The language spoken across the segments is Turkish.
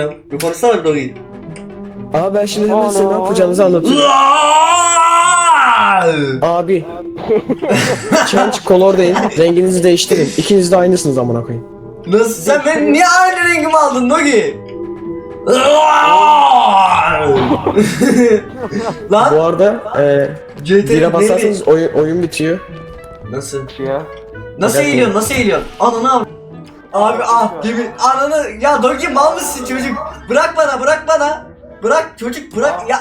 Bir konuşsana Dogi. Abi ben şimdi hemen size ne yapacağınızı anlatayım. Abi. Change color deyin. Renginizi değiştirin. İkiniz de aynısınız amına koyayım. Nasıl sen benim niye aynı rengimi aldın Dogi? Bu Lan arada e, CT basarsanız oyun, oyun bitiyor. Nasıl? Ya. Nasıl eğiliyorsun? Nasıl eğiliyorsun? Ananı al. Abi ah gibi ananı ya Dogi mal mısın çocuk? Bırak bana bırak bana. Bırak çocuk bırak ya.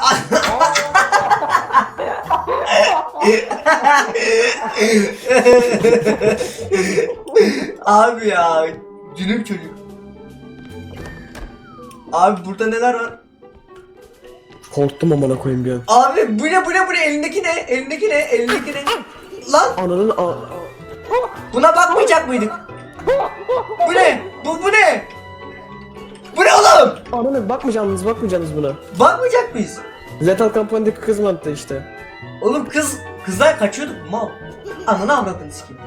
Abi ya cünüm çocuk. Abi burada neler var? Korktum amına koyayım bir an. Abi bu ne bu ne bu ne elindeki ne? Elindeki ne? Elindeki ne? Lan Ananın a- buna bakmayacak mıydık? Bu ne? Bu bu ne? Bu ne oğlum? Ananı bakmayacaksınız bakmayacaksınız buna. Bakmayacak mıyız? Lethal Company'deki kız mantığı işte. Oğlum kız kızlar kaçıyorduk mal. Ananı avradını sikeyim.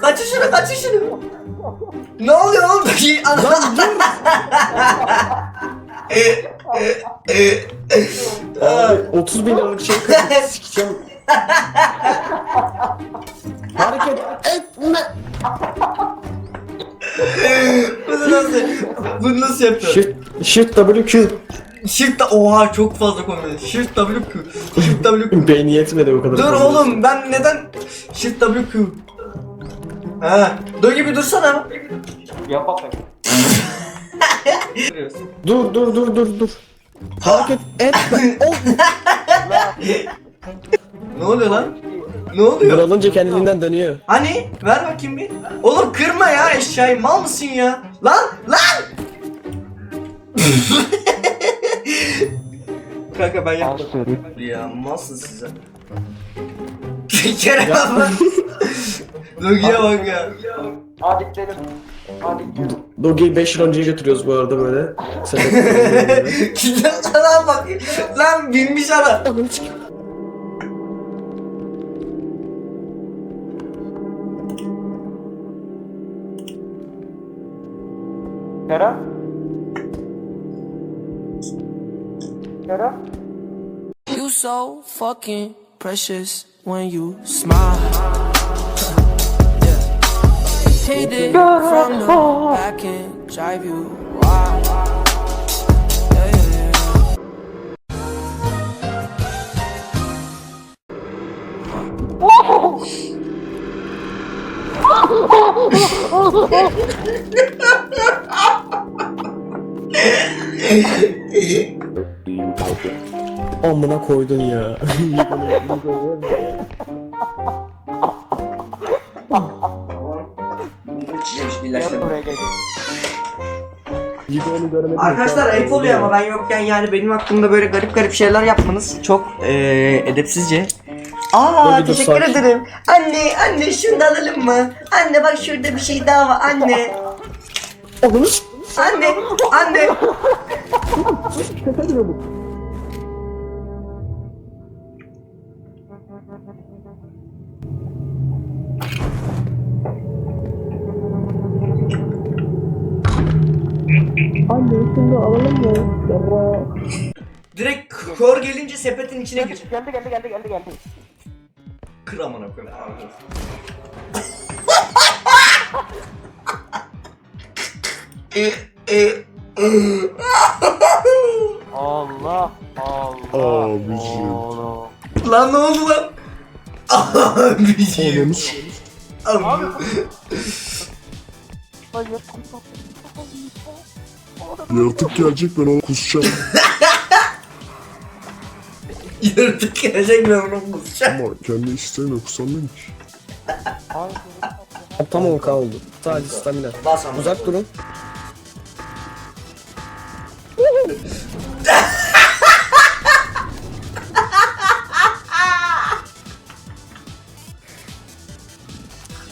Kaçır şunu kaçır şunu. Ne oluyor oğlum? Ananı Abi 30 bin liralık şey kırdım sikeceğim. Bunu nasıl yapıyor? Shift, shift W Q. Shift oha çok fazla konu. Shift W Q. Shift W Q. Beyni yetmedi bu kadar. Dur oğlum ben neden Shift W Q? Ha, dur gibi dursana. Yap bakayım. Dur dur dur dur dur. Hareket etme. Ne oluyor lan? Ne oluyor? Dur alınca kendiliğinden dönüyor. Hani? Ver bakayım bir. Oğlum kırma ya eşyayı mal mısın ya? Lan lan! Kanka ben yapmadım. Ya malsın size. Kerem abi. Logiye bak ya. Hadi gidelim. Dogi'yi 5 yıl önceye götürüyoruz bu arada böyle. Sen Kimden sana bak. Lan binmiş ara. Kerem? Kerem? You so fucking precious when you smile. Yeah. Hit it from the back and drive you wild. Yeah, yeah, yeah. Amına koydun ya. Gel buraya gel. Yigo'nu görmedim. Arkadaşlar ayıp oluyor ama ben yokken yani benim hakkımda böyle garip garip şeyler yapmanız çok eee edepsizce. Aa bir dur, teşekkür sakin. ederim. Anne anne şunu da alalım mı? Anne bak şurada bir şey daha var anne. Oğlum. Anne anne. Anne şunu da alalım mı? Yavra. Direkt kor gelince sepetin içine gir. Geldi geldi geldi geldi geldi. Kır amına koyayım. Allah Allah. Abicim. Allah. Lan ne oldu lan? Abiciğim. Abi. Hayır. Yaratık gelecek ben onu kusacağım. Yaratık gelecek ben onu kusacağım. Ama kendi isteğimle kusamıyorum ki. Tam 10k oldu. Sadece stamina. Uzak durun.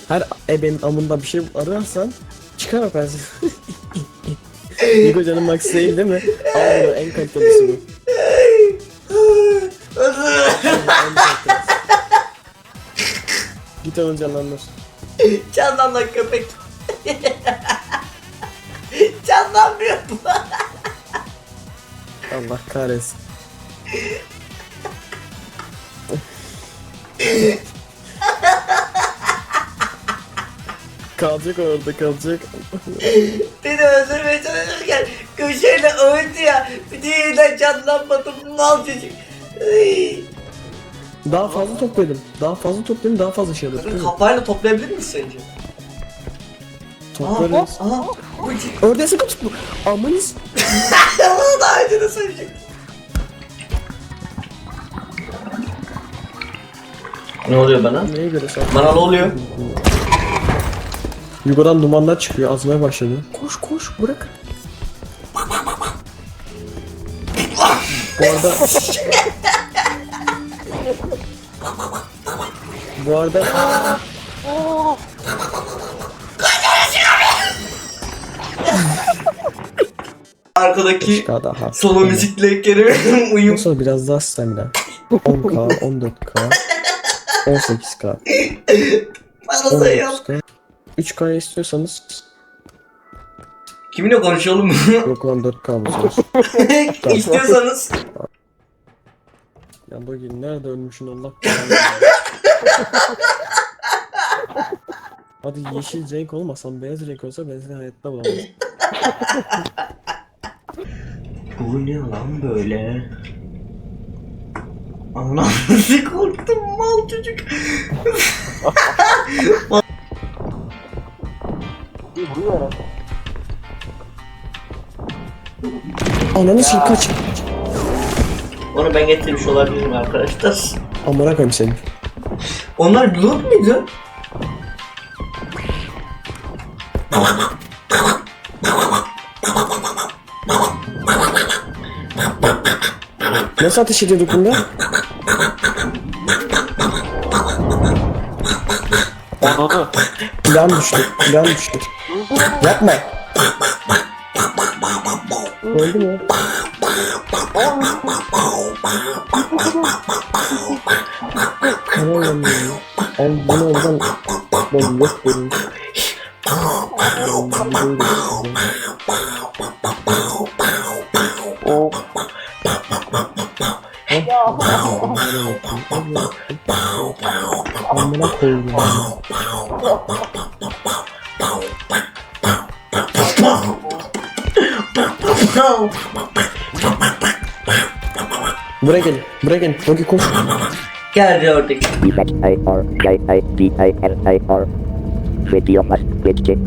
Her ebenin amında bir şey ararsan çıkar o pensil. Canım max değil değil mi? Al bunu en kalitelisi bu. En kalitelisi. Git onu canlandır. Canlan lan köpek. Can Anlamıyorum. Allah kahretsin. kalacak orada kalacak. Beni öldürmeye çalışırken köşeyle öldü ya. Bir de yeniden canlanmadım. Mal çocuk. Iy. Daha fazla toplayalım. Daha fazla toplayalım daha fazla şey mi? Kafayla toplayabilir miyiz sence? Toplarız. Aa, bu Ördeğe sıkı tut bu. Amanız. Bunu daha önce de söyleyecektim. Ne oluyor bana? Neye göre sen? Bana ne oluyor? Yukarıdan dumanlar çıkıyor azmaya başladı. Koş koş bırak. Bu arada... Bu arada Arkadaki daha. solo müzikle kerime uyum. Nasıl biraz daha stamina. 10k, 14k, 18k, Bana. 19k. 3k istiyorsanız Kiminle konuşalım? yok lan 4k bulacağız. İstiyorsanız. Ya Dogi nerede ölmüşsün Allah Hadi yeşil renk olmasam beyaz renk olsa ben seni hayatta bulamam. Bu ne lan böyle? Anam korktum mal çocuk. Ananı sil kaç. Onu ben getirmiş olabilirim arkadaşlar. Amına koyayım seni. Onlar blok muydu? Nasıl ateş ediyorduk bunda? Ananı. Plan düştü. Plan düştü. Yapma. Öldü mü? Abi bunu oradan ben yok benim. เอาไม่ต้องคุยเลย Breakin, breakin, okay, cool. Chaotic. I R J I D I N I R. Radio must glitch it.